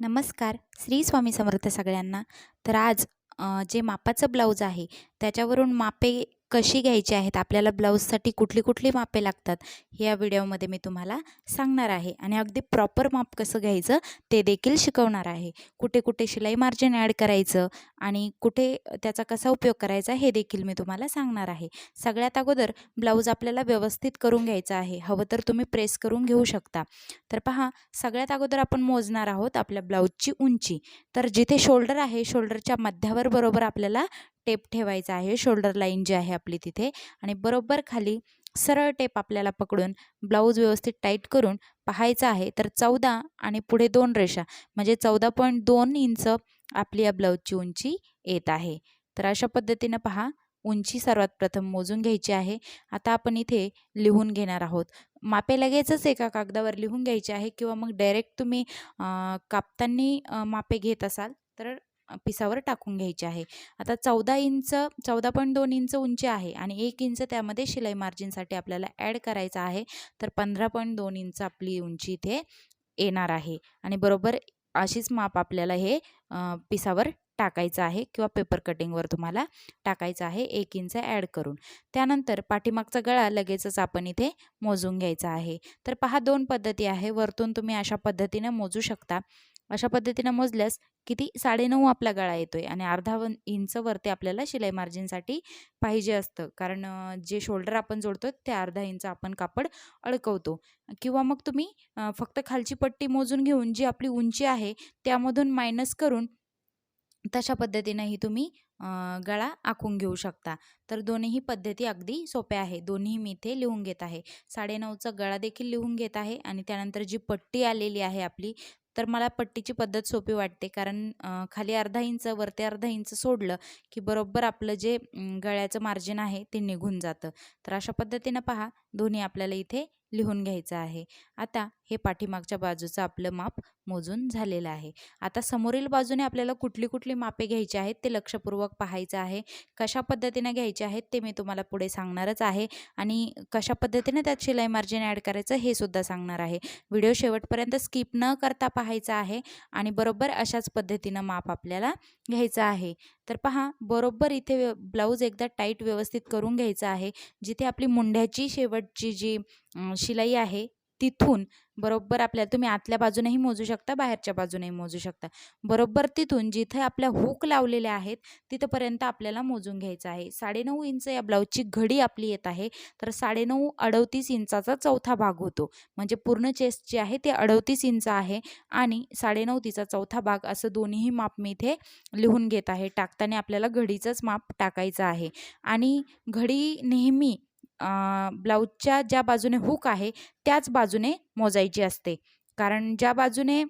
नमस्कार. श्री स्वामी समर्थ सगळ्यांना. तर आज जे मापाचं ब्लाऊज आहे त्याच्यावरून मापे कशी घ्यायची आहेत आपल्याला ब्लाऊजसाठी कुठली कुठली मापे लागतात हे या व्हिडिओमध्ये मी तुम्हाला सांगणार आहे. आणि अगदी प्रॉपर माप कसं घ्यायचं ते देखील शिकवणार आहे. कुठे कुठे शिलाई मार्जिन ॲड करायचं आणि कुठे त्याचा कसा उपयोग करायचा हे देखील मी तुम्हाला सांगणार आहे. सगळ्यात अगोदर ब्लाऊज आपल्याला व्यवस्थित करून घ्यायचा आहे. हवं तर तुम्ही प्रेस करून घेऊ शकता. तर पहा सगळ्यात अगोदर आपण मोजणार आहोत आपल्या ब्लाऊजची उंची. तर जिथे शोल्डर आहे शोल्डरच्या मध्यावर बरोबर आपल्याला टेप ठेवायचा आहे. शोल्डर लाईन जी आहे आपली तिथे. आणि बरोबर खाली सरळ टेप आपल्याला पकडून ब्लाऊज व्यवस्थित टाईट करून पाहायचं आहे तर चौदा आणि पुढे दोन रेषा म्हणजे चौदा पॉईंट दोन इंच आपली या ब्लाऊजची उंची येत आहे. तर अशा पद्धतीनं पहा उंची सर्वात प्रथम मोजून घ्यायची आहे. आता आपण इथे लिहून घेणार आहोत. मापे लगेचच एका कागदावर लिहून घ्यायचे आहे किंवा मग डायरेक्ट तुम्ही कापताना मापे घेत असाल तर पिसावर टाकून घ्यायचे आहे. आता चौदा इंच चौदा पॉईंट दोन इंच उंची आहे आणि एक इंच त्यामध्ये शिलाई मार्जिनसाठी आपल्याला ॲड करायचं आहे. तर पंधरा पॉईंट दोन इंच आपली उंची इथे येणार आहे. आणि बरोबर अशीच माप आपल्याला हे पिसावर टाकायचं आहे किंवा पेपर कटिंगवर तुम्हाला टाकायचं आहे एक इंच ॲड करून. त्यानंतर पाठीमागचा गळा लगेचच आपण इथे मोजून घ्यायचा आहे. तर पहा दोन पद्धती आहे. वरतून तुम्ही अशा पद्धतीनं मोजू शकता. अशा पद्धतीनं मोजल्यास किती साडेनऊ आपला गळा येतोय आणि अर्धा वन इंच वरती आपल्याला शिलाई मार्जिनसाठी पाहिजे असतं. कारण जे शोल्डर आपण जोडतो ते अर्धा इंच आपण कापड अडकवतो. किंवा मग तुम्ही फक्त खालची पट्टी मोजून घेऊन जी आपली उंची आहे त्यामधून मायनस करून तशा पद्धतीनंही तुम्ही गळा आखून घेऊ शकता. तर दोन्हीही पद्धती अगदी सोप्या आहे. दोन्ही मी इथे लिहून घेत आहे. साडेनऊचा गळा देखील लिहून घेत आहे आणि त्यानंतर जी पट्टी आलेली आहे आपली तर मला पट्टीची पद्धत सोपी वाटते. कारण खाली अर्धा इंच वरती अर्धा इंच सोडलं की बरोबर आपलं जे गळ्याचं मार्जिन आहे ते निघून जातं. तर अशा पद्धतीनं पहा दोन्ही आपल्याला इथे लिहून घ्यायचं आहे. आता हे पाठीमागच्या बाजूचं आपलं माप मोजून झालेलं आहे. आता समोरील बाजूने आपल्याला कुठली कुठली मापे घ्यायची आहेत ते लक्षपूर्वक पाहायचं आहे. कशा पद्धतीने घ्यायचे आहेत ते मी तुम्हाला पुढे सांगणारच आहे आणि कशा पद्धतीने त्यात शिलाई मार्जिन ॲड करायचं हे सुद्धा सांगणार आहे. व्हिडिओ शेवटपर्यंत स्किप न करता पाहायचा आहे आणि बरोबर अशाच पद्धतीनं माप आपल्याला घ्यायचं आहे. तर पहा बरोबर इथे व्य- ब्लाऊज एकदा टाईट व्यवस्थित करून घ्यायचा आहे. जिथे आपली मुंढ्याची शेवटची जी शिलाई आहे तिथून बरोबर आपल्याला तुम्ही आतल्या बाजूनेही मोजू शकता बाहेरच्या बाजूनेही मोजू शकता. बरोबर तिथून जिथे आपल्या हुक लावलेल्या आहेत तिथंपर्यंत आपल्याला मोजून घ्यायचं आहे. साडेनऊ इंच या ब्लाऊजची घडी आपली येत आहे तर साडेनऊ अडतीस इंचाचा चौथा भाग होतो. म्हणजे पूर्ण चेस्ट जी आहे ते अडतीस इंच आहे आणि साडेनऊ तिचा चौथा भाग असं दोन्हीही माप मी इथे लिहून घेत आहे. टाकताना आपल्याला घडीचंच माप टाकायचं आहे. आणि घडी नेहमी ब्लाऊजच्या ज्या बाजूने हुक आहे त्याच बाजूने मोजायची असते. कारण ज्या बाजूने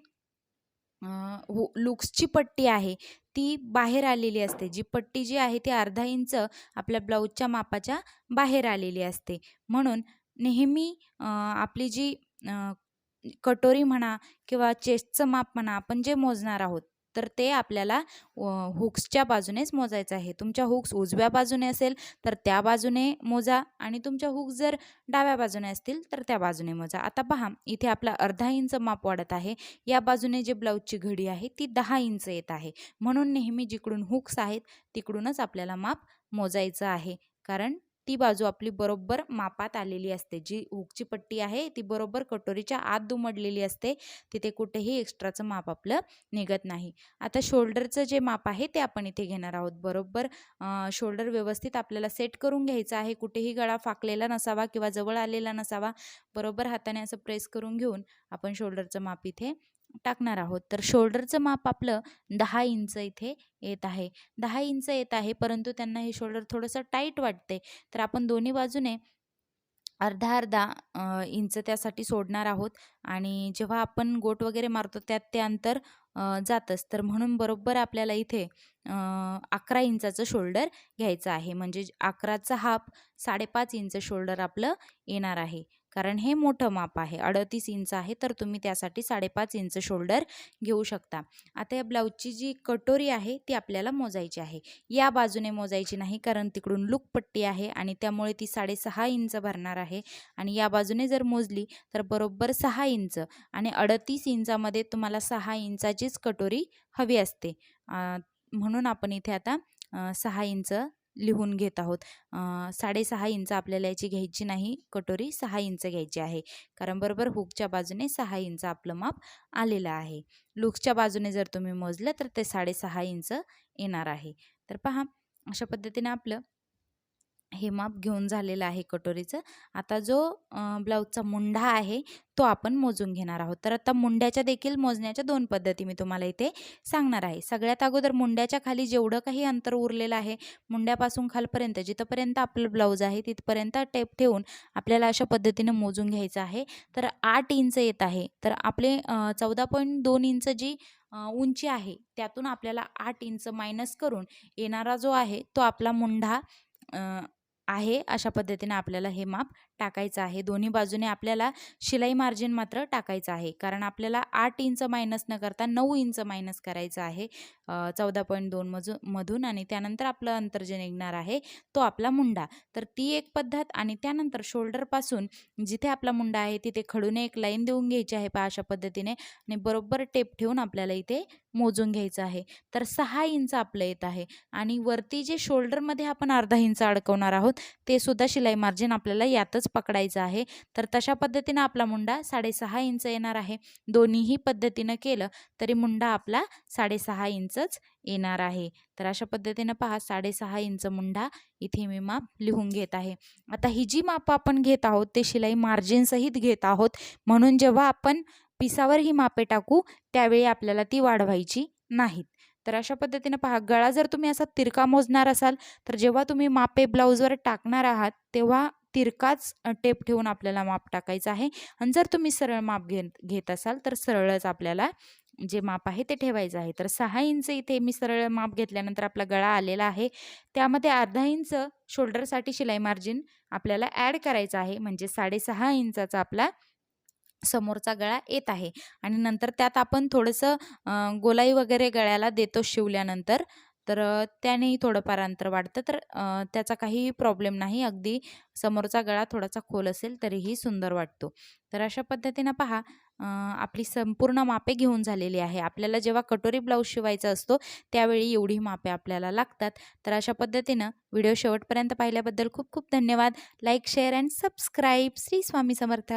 हु लुक्सची पट्टी आहे ती बाहेर आलेली असते. जी पट्टी जी आहे ती अर्धा इंच आपल्या ब्लाऊजच्या मापाच्या बाहेर आलेली असते. म्हणून नेहमी आपली जी कटोरी म्हणा किंवा चेस्टचं माप म्हणा आपण जे मोजणार आहोत तर ते आपल्याला हुक्सच्या बाजूनेच मोजायचं आहे. तुमच्या हुक्स उजव्या बाजूने असेल तर त्या बाजूने मोजा आणि तुमच्या हुक्स जर डाव्या बाजूने असतील तर त्या बाजूने मोजा. आता पहा इथे आपला अर्धा इंच माप वाढत आहे. या बाजूने जे ब्लाऊजची घडी आहे ती दहा इंच येत आहे. म्हणून नेहमी जिकडून हुक्स आहेत तिकडूनच आपल्याला माप मोजायचं आहे. कारण ती बाजू आपली बरोबर मापात आलेली असते. जी हुकची पट्टी आहे ती बरोबर कटोरीच्या आत दुमडलेली असते. तिथे कुठेही एक्स्ट्राचं माप आपलं निघत नाही. आता शोल्डरचं जे माप आहे ते आपण इथे घेणार आहोत. बरोबर शोल्डर व्यवस्थित आपल्याला सेट करून घ्यायचं आहे. कुठेही गळा फाकलेला नसावा किंवा जवळ आलेला नसावा बरोबर हाताने असं प्रेस करून घेऊन आपण शोल्डरचं माप इथे टाकणार आहोत. तर शोल्डरचं माप आपलं दहा इंच इथे येत आहे. दहा इंच येत आहे परंतु त्यांना हे शोल्डर थोडंसं टाईट वाटते तर आपण दोन्ही बाजूने अर्धा अर्धा इंच त्यासाठी सोडणार आहोत. आणि जेव्हा आपण गोट वगैरे मारतो त्यात ते अंतर जातच. तर म्हणून बरोबर आपल्याला इथे अकरा इंचाचं शोल्डर घ्यायचं आहे. म्हणजे अकराचा हाफ साडेपाच इंच शोल्डर आपलं येणार आहे. कारण हे मोठं माप आहे. अडतीस इंच आहे तर तुम्ही त्यासाठी साडेपाच इंच शोल्डर घेऊ शकता. आता या ब्लाऊजची जी कटोरी आहे ती आपल्याला मोजायची आहे. या बाजूने मोजायची नाही कारण तिकडून लुकपट्टी आहे आणि त्यामुळे ती साडेसहा इंच भरणार आहे. आणि या बाजूने जर मोजली तर बरोबर सहा इंच आणि अडतीस इंचामध्ये तुम्हाला सहा इंचाचीच कटोरी हवी असते. म्हणून आपण इथे आता सहा इंच लिहून घेत आहोत. साडेसहा इंच आपल्याला याची घ्यायची नाही कटोरी सहा इंच घ्यायची आहे. कारण बरोबर हुकच्या बाजूने सहा इंच आपलं माप आलेलं आहे. लुक्सच्या बाजूने जर तुम्ही मोजलं तर ते साडेसहा इंच येणार आहे. तर पहा अशा पद्धतीने आपलं हे माप घेऊन झालेलं आहे कटोरीचं. आता जो ब्लाऊजचा मुंढा आहे तो आपण मोजून घेणार आहोत. तर आता मुंड्याच्या देखील मोजण्याच्या दोन पद्धती मी तुम्हाला इथे सांगणार आहे. सगळ्यात अगोदर मुंड्याच्या खाली जेवढं काही अंतर उरलेलं आहे मुंड्यापासून खालपर्यंत जिथंपर्यंत आपलं ब्लाऊज आहे तिथपर्यंत टेप ठेवून आपल्याला अशा पद्धतीनं मोजून घ्यायचं आहे. तर आठ इंच येत आहे. तर आपले चौदा पॉईंट दोन इंच जी उंची आहे त्यातून आपल्याला आठ इंच मायनस करून येणारा जो आहे तो आपला मुंढा आहे अशा पद्धतीने आपल्याला हे माप टाकायचं आहे. दोन्ही बाजूने आपल्याला शिलाई मार्जिन मात्र टाकायचं आहे. कारण आपल्याला आठ इंच मायनस न करता नऊ इंच मायनस करायचं आहे. चौदा पॉईंट दोन मजू मधून आणि त्यानंतर आपलं अंतर जे निघणार आहे तो आपला मुंडा. तर ती एक पद्धत आणि त्यानंतर शोल्डरपासून जिथे आपला मुंडा आहे तिथे खडूने एक लाईन देऊन घ्यायची आहे पहा अशा पद्धतीने आणि बरोबर टेप ठेवून आपल्याला इथे मोजून घ्यायचं आहे. तर सहा इंच आपलं येत आहे आणि वरती जे शोल्डरमध्ये आपण अर्धा इंच अडकवणार आहोत ते सुद्धा शिलाई मार्जिन आपल्याला यातच पकडायचं आहे. तर तशा पद्धतीनं आपला मुंडा साडेसहा इंच येणार आहे. दोन्हीही पद्धतीनं केलं तरी मुंडा आपला साडेसहा इंचच येणार आहे. तर अशा पद्धतीनं पहा साडेसहा इंच मुंडा इथे मी माप लिहून घेत आहे. आता ही जी माप आपण घेत आहोत ते शिलाई मार्जिनसहित घेत आहोत. म्हणून जेव्हा आपण पिसावर ही मापे टाकू त्यावेळी आपल्याला ती वाढवायची नाहीत. तर अशा पद्धतीनं पहा गळा जर तुम्ही असा तिरका मोजणार असाल तर जेव्हा तुम्ही मापे ब्लाऊजवर टाकणार आहात तेव्हा तिरकाच टेप ठेवून आपल्याला माप टाकायचं आहे. आणि जर तुम्ही सरळ माप घेत घेत असाल तर सरळच आपल्याला जे माप आहे ते ठेवायचं आहे. तर सहा इंच इथे मी सरळ माप घेतल्यानंतर आपला गळा आलेला आहे. त्यामध्ये अर्धा इंच शोल्डरसाठी शिलाई मार्जिन आपल्याला ॲड करायचं आहे. म्हणजे साडेसहा इंचाचा आपला समोरचा गळा येत आहे. आणि नंतर त्यात आपण थोडंसं गोलाई वगैरे गळ्याला देतो शिवल्यानंतर. तर त्यानेही थोडंफार अंतर वाढतं. तर त्याचा काही प्रॉब्लेम नाही. अगदी समोरचा गळा थोडासा खोल असेल तरीही सुंदर वाटतो. तर अशा पद्धतीनं पहा आपली संपूर्ण मापे घेऊन झालेली आहे. आपल्याला जेव्हा कटोरी ब्लाऊज शिवायचा असतो त्यावेळी एवढी मापे आपल्याला लागतात. तर अशा पद्धतीनं व्हिडिओ शेवटपर्यंत पाहिल्याबद्दल खूप खूप धन्यवाद. Like share and subscribe. Shri Swami Samarth.